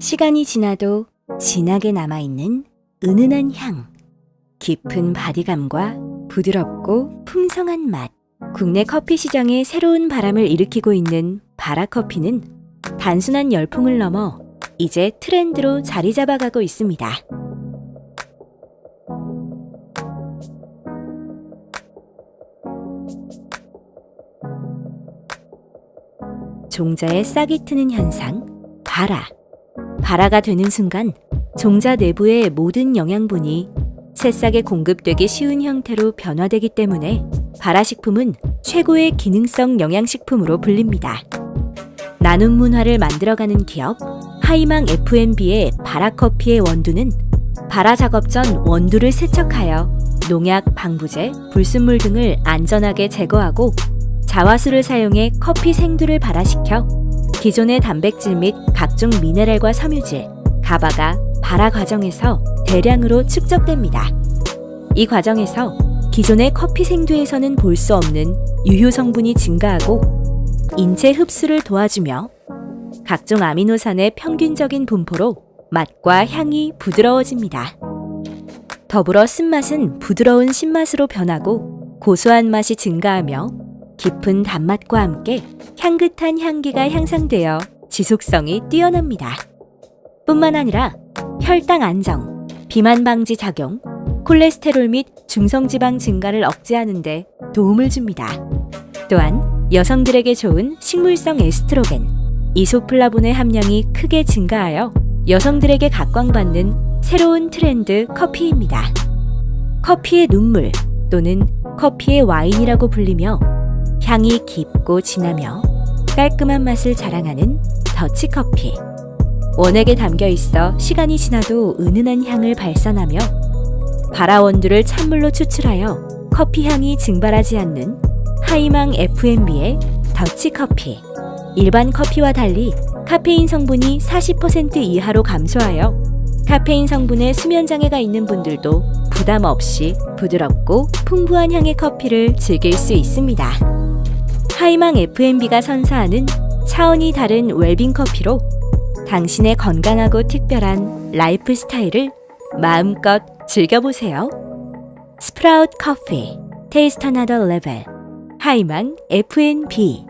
시간이 지나도 진하게 남아있는 은은한 향. 깊은 바디감과 부드럽고 풍성한 맛. 국내 커피 시장에 새로운 바람을 일으키고 있는 바라커피는 단순한 열풍을 넘어 이제 트렌드로 자리 잡아가고 있습니다. 종자에 싹이 트는 현상, 바라. 발화가 되는 순간 종자 내부의 모든 영양분이 새싹에 공급되기 쉬운 형태로 변화되기 때문에 발화식품은 최고의 기능성 영양식품으로 불립니다. 나눔 문화를 만들어가는 기업 하이망 F&B의 발화커피의 원두는 발화 작업 전 원두를 세척하여 농약, 방부제, 불순물 등을 안전하게 제거하고 자화수를 사용해 커피 생두를 발화시켜 기존의 단백질 및 각종 미네랄과 섬유질, 가바가 발화 과정에서 대량으로 축적됩니다. 이 과정에서 기존의 커피 생두에서는 볼 수 없는 유효 성분이 증가하고 인체 흡수를 도와주며 각종 아미노산의 평균적인 분포로 맛과 향이 부드러워집니다. 더불어 쓴맛은 부드러운 신맛으로 변하고 고소한 맛이 증가하며 깊은 단맛과 함께 향긋한 향기가 향상되어 지속성이 뛰어납니다. 뿐만 아니라 혈당 안정, 비만 방지 작용, 콜레스테롤 및 중성지방 증가를 억제하는 데 도움을 줍니다. 또한 여성들에게 좋은 식물성 에스트로겐, 이소플라본의 함량이 크게 증가하여 여성들에게 각광받는 새로운 트렌드 커피입니다. 커피의 눈물 또는 커피의 와인이라고 불리며 향이 깊고 진하며 깔끔한 맛을 자랑하는 더치커피. 원액에 담겨 있어 시간이 지나도 은은한 향을 발산하며 발화 원두를 찬물로 추출하여 커피 향이 증발하지 않는 하이망 F&B의 더치커피. 일반 커피와 달리 카페인 성분이 40% 이하로 감소하여 카페인 성분에 수면 장애가 있는 분들도 부담 없이 부드럽고 풍부한 향의 커피를 즐길 수 있습니다. 하이망 F&B가 선사하는 차원이 다른 웰빙 커피로 당신의 건강하고 특별한 라이프 스타일을 마음껏 즐겨보세요. 스프라웃 커피, 테이스트 어나더 레벨, 하이망 F&B